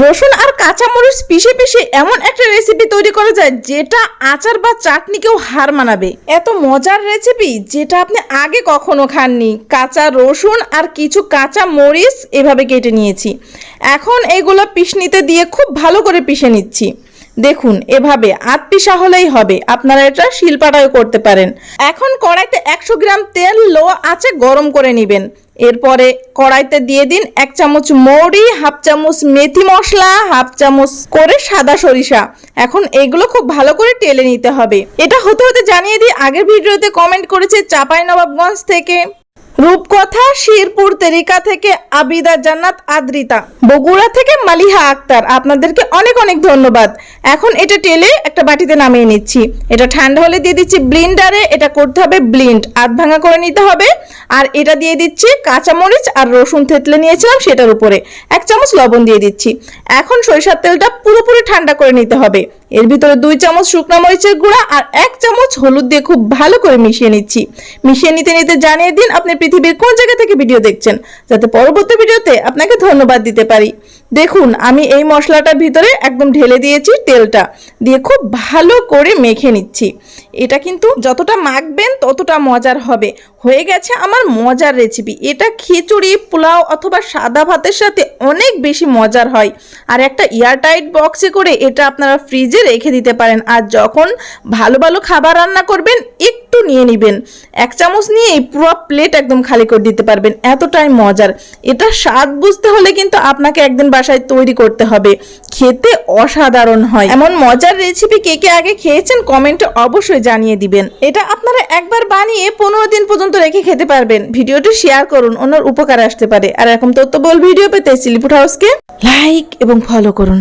রসুন আর কাঁচামরিচ পিষে পিষে এমন একটা রেসিপি তৈরি করা যায় যেটা আচার বা চাটনিকেও হার মানাবে। এত মজার রেসিপি যেটা আপনি আগে কখনো খাননি। কাঁচা রসুন আর কিছু কাঁচা মরিচ এভাবে কেটে নিয়েছি। এখন এগুলো পিষনিতে দিয়ে খুব ভালো করে পিষে নিচ্ছি। দেখুন, এভাবে আত পিসা হলেই হবে। আপনারা এটা শিলপাটাও করতে পারেন। এখন কড়াইতে একশো গ্রাম তেল লো আছে গরম করে নেবেন। এরপরে কড়াইতে দিয়ে দিন এক চামচ মৌরি, হাফ চামচ মেথি মশলা, হাফ চামচ করে সাদা সরিষা। এখন এগুলো খুব ভালো করে টেলে নিতে হবে। এটা হতে হতে জানিয়ে দিই, আগের ভিডিওতে কমেন্ট করেছে চাপাই নবাবগঞ্জ থেকে রূপকথা, শিরপুর, তেরিকা থেকে আবিদা, জান্নাত, আদ্রিতা। বগুড়া থেকে মালিহা আক্তার। আপনাদেরকে অনেক অনেক ধন্যবাদ। এখন এটা টেলে একটা বাটিতে নামিয়ে নিচ্ছি। এটা ঠান্ডা হলে দিয়ে দিচ্ছি ব্লিন্ডারে। এটা করতে হবে ব্লিন্ড। আধ ভাঙা করে নিতে হবে। আর এটা দিয়ে দিচ্ছি কাঁচামরিচ আর রসুন থেতলে নিয়েছিলাম সেটার উপরে। এক চামচ লবণ দিয়ে দিচ্ছি। এখন সরিষার তেলটা পুরোপুরি ঠান্ডা করে নিতে হবে। এর ভিতরে দুই চামচ শুকনো মরিচের গুঁড়া আর এক চামচ হলুদ দিয়ে খুব ভালো করে মিশিয়ে নিচ্ছি। মিশিয়ে নিতে নিতে জানিয়ে দিন আপনি পৃথিবীর কোন জায়গা থেকে ভিডিও দেখছেন, যাতে পরবর্তী ভিডিওতে আপনাকে ধন্যবাদ দিতে পারি। দেখুন, আমি এই মশলাটার ভিতরে একদম ঢেলে দিয়েছি তেলটা, দিয়ে খুব ভালো করে মেখে নিচ্ছি। এটা কিন্তু যতটা মাখবেন ততটা মজার হবে। হয়ে গেছে আমার মজার রেসিপি এটা খিচুড়ি, পোলাও অথবা সাদা ভাতের সাথে অনেক বেশি মজার হয়। আর একটা এয়ারটাইট বক্সে করে এটা আপনারা ফ্রিজে রেখে দিতে পারেন। আর যখন ভালো ভালো খাবার রান্না করবেন, একটু নিয়ে নেবেন। এক চামচ নিয়ে পুরো প্লেট একদম খালি করে দিতে পারবেন। এতটাই মজার। এটা স্বাদ বুঝতে হলে কিন্তু আপনাকে একদিন বাসায় তৈরি করতে হবে। খেতে অসাধারণ হয়। এমন মজার রেসিপি কে কে আগে খেয়েছেন কমেন্টে অবশ্যই জানিয়ে দিবেন। এটা আপনারা একবার বানিয়ে পনেরো দিন পর্যন্ত রেখে খেতে পারবেন। ভিডিওটি শেয়ার করুন, অন্যর উপকার আসতে পারে। আর এরকম তথ্যবল ভিডিও পেতে সিলিপুট হাউসকে লাইক এবং ফলো করুন।